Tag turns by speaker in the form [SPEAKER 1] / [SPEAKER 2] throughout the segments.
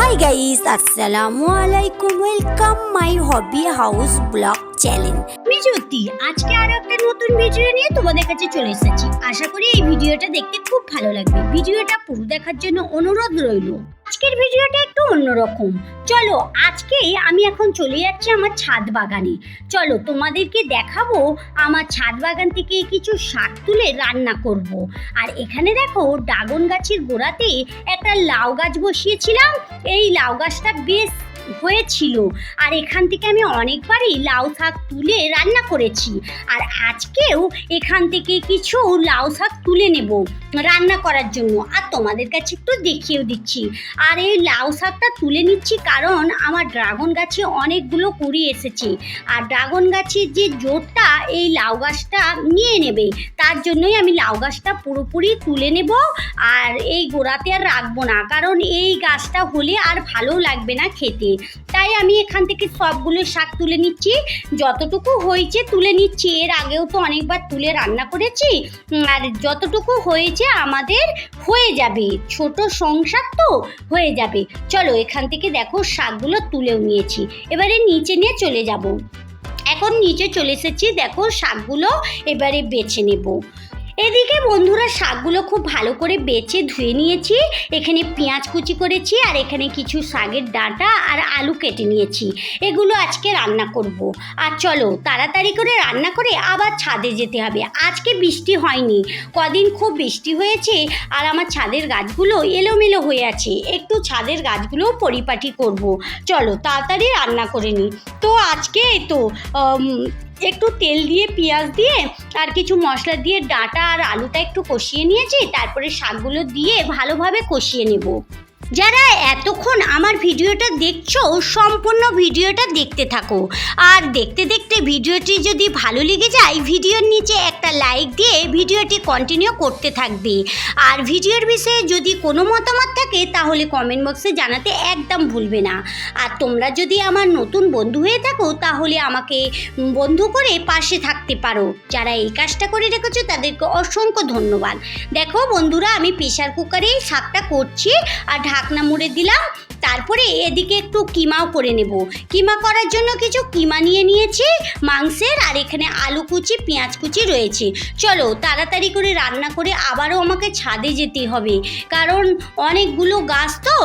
[SPEAKER 1] Hi guys, Assalamualaikum. Welcome my hobby house block
[SPEAKER 2] challenge. জ্যোতি আজকে আরও একটা নতুন ভিডিও নিয়ে তোমাদের কাছে চলে এসেছি। আশা করি এই ভিডিওটা দেখতে খুব ভালো লাগবে। ভিডিওটা পুরো দেখার জন্য অনুরোধ রইল। আজকের ভিডিওটা একটু অন্যরকম। চলো আজকে আমি এখন চলে যাচ্ছি আমার ছাদ বাগানে। চলো, তোমাদেরকে দেখাবো আমার ছাদ বাগান থেকে কিছু শাক তুলে রান্না করব। আর এখানে দেখো, ড্রাগন গাছের গোড়াতে একটা লাউ গাছ বসিয়েছিলাম। এই লাউ গাছটা বেশ হয়েছিল। আর এখান থেকে আমি অনেকবারই লাউ শাক তুলে রান্না করেছি। আর আজকেও এখান থেকে কিছু লাউ শাক তুলে নেব রান্না করার জন্য। আর তোমাদের কাছে একটু দেখিয়েও দিচ্ছি। আর এই লাউ শাকটা তুলে নিচ্ছি কারণ আমার ড্রাগন গাছে অনেকগুলো কুড়ি এসেছে। আর ড্রাগন গাছের যে জোরটা এই লাউ গাছটা নিয়ে নেবে, তার জন্যই আমি লাউ গাছটা পুরোপুরি তুলে নেব আর এই গোড়াতে আর রাখব না। কারণ এই গাছটা হলে আর ভালো লাগবে না খেতে। তাই আমি এখান থেকে সবগুলো শাক তুলে নিচ্ছি। যতটুকু হয়েছে তুলে নিচ্ছি। এর আগেও তো অনেকবার তুলে রান্না করেছি। আর যতটুকু হয়েছে আমাদের হয়ে যাবে। ছোট সংসার তো হয়ে যাবে। চলো এখান থেকে দেখো শাকগুলো তুলেও নিয়েছি। এবারে নিচে নিয়ে চলে যাব। এখন নিচে চলে এসেছি। দেখো শাকগুলো এবারে বেছে নেব। এদিকে বন্ধুরা শাকগুলো খুব ভালো করে বেছে ধুয়ে নিয়েছি। এখানে পেঁয়াজ কুচি করেছি আর এখানে কিছু শাকের ডাঁটা আর আলু কেটে নিয়েছি। এগুলো আজকে রান্না করব। আর চলো, তাড়াতাড়ি করে রান্না করে আবার ছাদে যেতে হবে। আজকে বৃষ্টি হয়নি। কদিন খুব বৃষ্টি হয়েছে আর আমার ছাদের গাছগুলো এলোমেলো হয়ে আছে। একটু ছাদের গাছগুলো পরিপাটি করব। চলো, তাড়াতাড়ি রান্না করে নিই। তো আজকে তো একটু তেল দিয়ে, পেঁয়াজ দিয়ে আর কিছু মশলা দিয়ে ডাঁটা আর আলুটা একটু কষিয়ে নিয়েছি। তারপরে শাকগুলো দিয়ে ভালোভাবে কষিয়ে নেব। যারা এতক্ষণ আমার ভিডিওটা দেখছ, সম্পূর্ণ ভিডিওটা দেখতে থাকো। আর দেখতে দেখতে ভিডিওটি যদি ভালো লেগে যায়, ভিডিওর নিচে একটা লাইক দিয়ে ভিডিওটি কন্টিনিউ করতে থাকবে। আর ভিডিওর বিষয়ে যদি কোনো মতামত থাকে, তাহলে কমেন্ট বক্সে জানাতে একদম ভুলবে না। আর তোমরা যদি আমার নতুন বন্ধু হয়ে থাকো, তাহলে আমাকে বন্ধু করে পাশে থাকতে পারো। যারা এই কাজটা করে রেখেছো, তাদেরকে অসংখ্য ধন্যবাদ। দেখো বন্ধুরা, আমি প্রেশার কুকারেই শাকটা করছি, আর ঢাকনা মুড়ে দিলাম, তারপরে এদিকে একটু কিমাও করে নেব। কিমা করার জন্য কিছু কিমা নিয়ে নিয়েছি, মাংসের, আর এখানে আলু কুচি, পেঁয়াজ কুচি রয়েছে। চলো তাড়াতাড়ি করে রান্না করে আবারও আমাকে ছাদে যেতে হবে। কারণ অনেকগুলো গাছ তো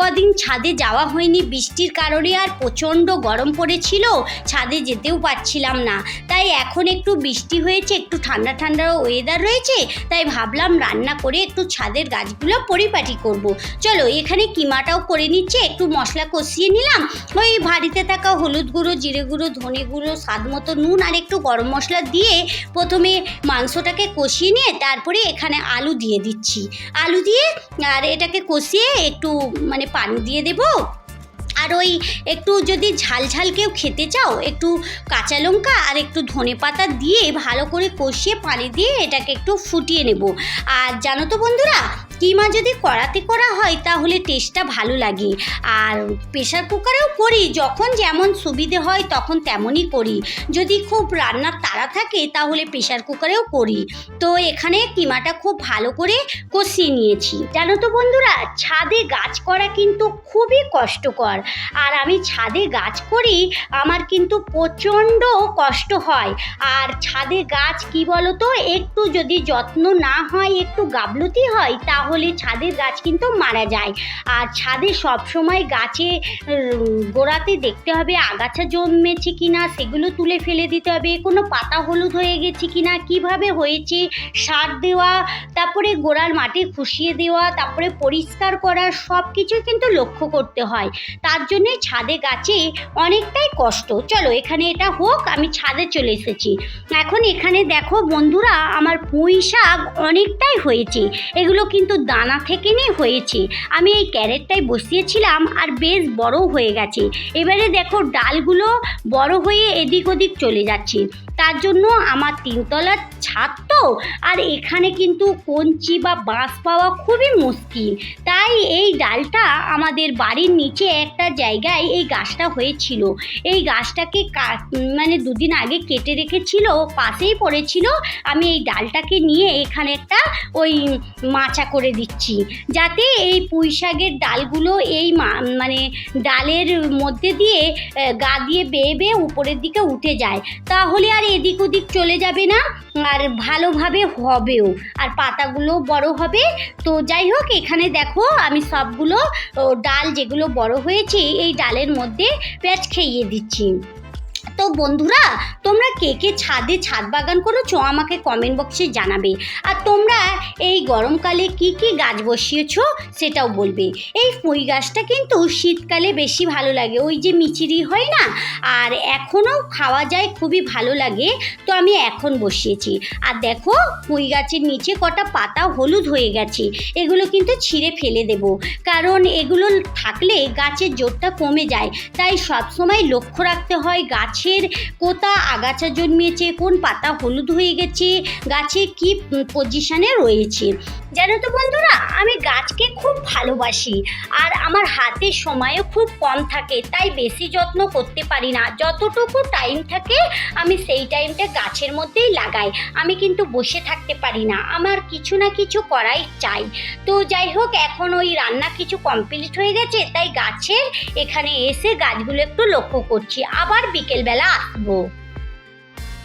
[SPEAKER 2] কদিন ছাদে যাওয়া হয়নি, বৃষ্টির কারণে আর প্রচণ্ড গরম পড়েছিল, ছাদে যেতেও পারছিলাম না। তাই এখন একটু বৃষ্টি হয়েছে, একটু ঠান্ডা ঠান্ডা ওয়েদার রয়েছে, তাই ভাবলাম রান্না করে একটু ছাদের গাছগুলো পরিপাটি করব। চলো এখানে কিমাটাও করে নিচ্ছে, একটু মশলা কষিয়ে নিলাম। ওই ভারিতে থাকা হলুদ গুঁড়ো, জিরে গুঁড়ো, ধনে গুঁড়ো, স্বাদ মতো নুন আর একটু গরম মশলা দিয়ে প্রথমে মাংসটাকে কষিয়ে নিয়ে তারপরে এখানে আলু দিয়ে দিচ্ছি। আলু দিয়ে আর এটাকে কষিয়ে একটু মানে পানি দিয়ে দেবো। আর ওই একটু যদি ঝাল ঝাল কেউ খেতে চাও, একটু কাঁচা লঙ্কা আর একটু ধনে পাতা দিয়ে ভালো করে কষিয়ে পানি দিয়ে এটাকে একটু ফুটিয়ে নেব। আর জানো তো বন্ধুরা কিমা যদি কড়াতে করা হয়, তাহলে টেস্টটা ভালো লাগে। আর প্রেশার কুকারেও করি, যখন যেমন সুবিধে হয়, তখন তেমনই করি। যদি খুব রান্নার তাড়া থাকে, তাহলে প্রেশার কুকারেও করি। তো এখানে কিমাটা খুব ভালো করে কষিয়ে নিয়েছি। জানো তো বন্ধুরা, ছাদে গাছ করা কিন্তু খুবই কষ্টকর। আর আমি ছাদে গাছ করি, আমার কিন্তু প্রচণ্ড কষ্ট হয়। আর ছাদে গাছ কি বলতো, একটু যদি যত্ন না হয়, একটু গাবলতি হয়, তাহলে ছাদের গাছ কিন্তু মারা যায়। আর ছাদে সব সময় গাছে গোড়াতে দেখতে হবে আগাছা জন্মেছে কিনা, সেগুলো তুলে ফেলে দিতে হবে। কোনো পাতা হলুদ হয়ে গেছে কিনা, কীভাবে হয়েছে, সার দেওয়া, তারপরে গোড়ার মাটি খুশিয়ে দেওয়া, তারপরে পরিষ্কার করা সব কিছু কিন্তু লক্ষ্য করতে হয়। তার জন্যে ছাদে গাছে অনেকটাই কষ্ট। চলো এখানে এটা হোক, আমি ছাদে চলে এসেছি। এখন এখানে দেখো বন্ধুরা, আমার পুঁই শাক অনেকটাই হয়েছে। এগুলো কিন্তু দানা থেকে নিয়ে হয়েছে। আমি এই ক্যারেটটাই বসিয়েছিলাম আর বেশ বড় হয়ে গেছে। এবারে দেখো ডালগুলো বড় হয়ে এদিক ওদিক চলে যাচ্ছে। তার জন্য আমার তিনতলার ছাদ তো, আর এখানে কিন্তু কঞ্চি বা বাঁশ পাওয়া খুবই মুশকিল। তাই এই ডালটা আমাদের বাড়ির নিচে একটা জায়গায় এই গাছটা হয়েছিল। এই গাছটাকে মানে দুদিন আগে কেটে রেখেছিল, পাশেই পড়েছিল। আমি এই ডালটাকে নিয়ে এখানে একটা ওই মাচা করে দিচ্ছি। যাতে এই পুঁই শাকের ডালগুলো এই মানে ডালের মধ্যে দিয়ে গা দিয়ে বেয়ে বেয়ে উপরের দিকে উঠে যায়। তাহলে আর এদিক ওদিক চলে যাবে না, আর ভালোভাবে হবেও। আর পাতাগুলো বড় হবে। তো যাই হোক, এখানে দেখো আমি সবগুলো ডাল যেগুলো বড় হয়েছে, এই ডালের মধ্যে পেঁয়াজ খেয়ে দিচ্ছি। তো বন্ধুরা, তোমরা কে কে ছাদে ছাদ বাগান করেছ আমাকে কমেন্ট বক্সে জানাবে। আর তোমরা এই গরমকালে কি কি গাছ বসিয়েছ সেটাও বলবে। এই পুঁই গাছটা কিন্তু শীতকালে বেশি ভালো লাগে। ওই যে মিচিরি হয় না? আর এখনও খাওয়া যায় খুবই ভালো লাগে, তো আমি এখন বসিয়েছি। আর দেখো পুঁই গাছের নিচে কটা পাতা হলুদ হয়ে গেছে। এগুলো কিন্তু ছিঁড়ে ফেলে দেব। কারণ এগুলো থাকলে গাছের জোরটা কমে যায়। তাই সবসময় লক্ষ্য রাখতে হয় গাছের কোথা আগাছা জন্মিয়েছে কোন পাতা হলুদ হয়ে গেছে গাছে কি পজিশনে রয়েছে? জানো তো বন্ধুরা, আমি গাছকে খুব ভালোবাসি আর আমার হাতে সময়ও খুব কম থাকে, তাই বেশি যত্ন করতে পারি না। যতটুকু টাইম থাকে, আমি সেই টাইমটা গাছের মধ্যেই লাগাই। আমি কিন্তু বসে থাকতে পারি না, আমার কিছু না কিছু করাই চাই। তো যাই হোক, এখন ওই রান্না কিছু কমপ্লিট হয়ে গেছে, তাই গাছের এখানে এসে গাছগুলো একটু লক্ষ্য করছি। আবার বিকেলবেলা আসব।